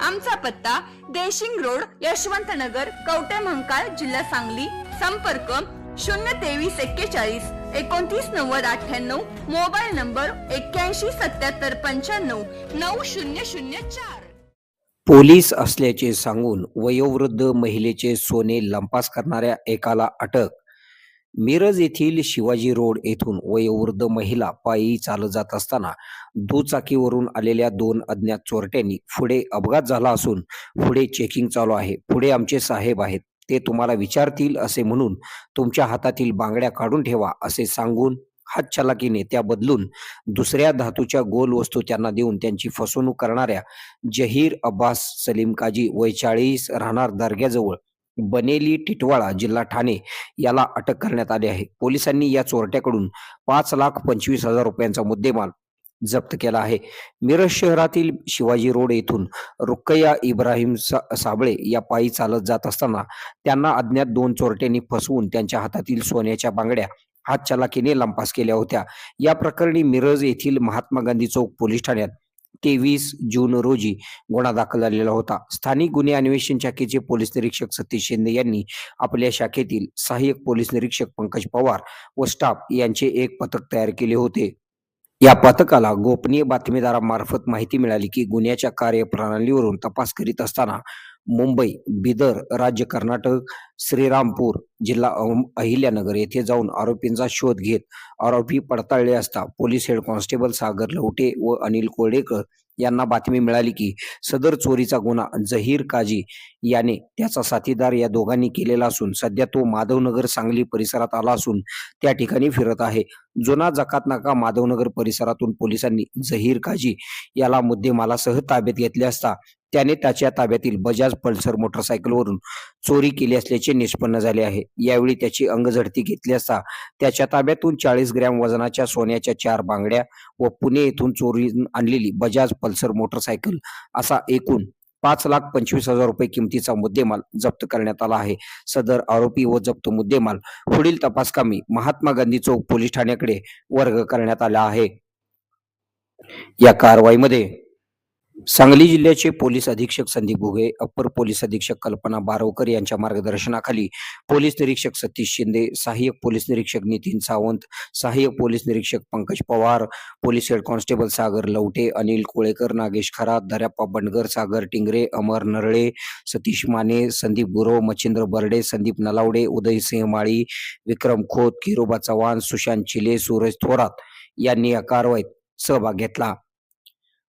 आमचा पत्ता देशिंग रोड यशवंत नगर कवटे महंकाळ जिल्हा सांगली. संपर्क शून्य तेवीस एक्केचाळीस एकोणतीस नव्वद अठ्ठ्याण्णव. मोबाईल नंबर एक्क्याऐंशी सत्याहत्तर पंच्याण्णव नऊ शून्य शून्य चार. पोलीस असल्याचे सांगून वयोवृद्ध महिलेचे सोने लंपास करणाऱ्या एकाला अटक मिरज येथील शिवाजी रोड येथून वयोवृद्ध महिला पायी चालत जात असताना दुचाकीवरून आलेल्या दोन अज्ञात चोरट्यांनी पुढे अपघात झाला असून पुढे चेकिंग चालू आहे. पुढे आमचे साहेब आहेत. ते तुम्हाला विचारतील असे म्हणून तुमच्या हातातील बांगड्या काढून ठेवा असे सांगून हातचलाकीने त्या बदलून दुसऱ्या धातूच्या गोल वस्तू त्यांना देऊन त्यांची फसवणूक करणाऱ्या जहीर अब्बास सलीम काजी वय चाळीस राहणार दर्ग्याजवळ बनेली टिटवाळा जिल्हा ठाणे याला अटक करण्यात आली आहे. पोलिसांनी या चोरट्याकडून पाच लाख पंचवीस हजार रुपयांचा मुद्देमाल जप्त केला आहे. मिरज शहरातील शिवाजी रोड येथून रुक्कया इब्राहिम सा- साबळे या पायी चालत जात असताना त्यांना अज्ञात दोन चोरट्यांनी फसवून त्यांच्या हातातील सोन्याच्या बांगड्या हातचलाकीने लंपास केल्या होत्या. या प्रकरणी मिरज येथील महात्मा गांधी चौक पोलीस ठाण्यात तेवीस जून रोजी गुन्हा दाखल झालेला होता. स्थानिक गुन्हे अन्वेषण शाखेचे पोलीस निरीक्षक सतीश शिंदे यांनी आपल्या शाखेतील सहाय्यक पोलीस निरीक्षक पंकज पवार व स्टाफ यांचे एक पथक तयार केले होते. या पथकाला गोपनीय बातमीदारामार्फत माहिती मिळाली की गुन्ह्याच्या कार्यप्रणालीवरून तपास करीत असताना मुंबई बिदर राज्य कर्नाटक श्रीरामपूर जिल्हा अहिल्यानगर येथे जाऊन आरोपींचा शोध घेत आरोपी पडताळले असता police head constable Sagar Lavate व अनिल कोडेकर यांना बातमी मिळाली की सदर चोरीचा गुन्हा जहीर काजी याने त्याचा साथीदार या दोघांनी केलेला असून सध्या तो माधवनगर सांगली परिसरात आला असून त्या ठिकाणी फिरत आहे. जुना जकात नाका माधवनगर परिसरातून पोलिसांनी जहीर काजी याला मुद्देमालासह ताब्यात घेतले असता त्याने त्याच्या ताब्यातील बजाज पल्सर मोटरसायकलवरून चोरी केली असल्याचे निष्पन्न झाले आहे. यावेळी त्याची अंगझडती घेतली असता त्याच्या ताब्यातून चाळीस ग्रॅम वजनाच्या सोन्याच्या चार बांगड्या व पुणे येथून चोरी आणलेली बजाज पल्सर मोटरसायकल असा एकूण पाच लाख पंचवीस हजार रुपये किमतीचा मुद्देमाल जप्त करण्यात आला आहे. सदर आरोपी व जप्त मुद्देमाल पुढील तपासकामी महात्मा गांधी चौक पोलीस ठाण्याकडे वर्ग करण्यात आला आहे. या कारवाईमध्ये सांगली जिल्ह्याचे पोलीस अधीक्षक संदीप भुगे अप्पर पोलीस अधीक्षक कल्पना बारवकर यांच्या मार्गदर्शनाखाली पोलीस निरीक्षक सतीश शिंदे सहाय्यक पोलीस निरीक्षक नितीन सावंत सहाय्यक पोलीस निरीक्षक Pankaj Pawar police head constable Sagar Lavate Anil Kolekar Nagesh Kharat Daryappa Bandgar Sagar Tingre Amar Narale Satish Mane Sandeep Gurav Machhindra Barde Sandeep Nalawade Udaysinh Mali Vikram Khot Kiroba Chavan Sushant Chile Suraj Thorat यांनी या कारवाईत सहभाग घेतला.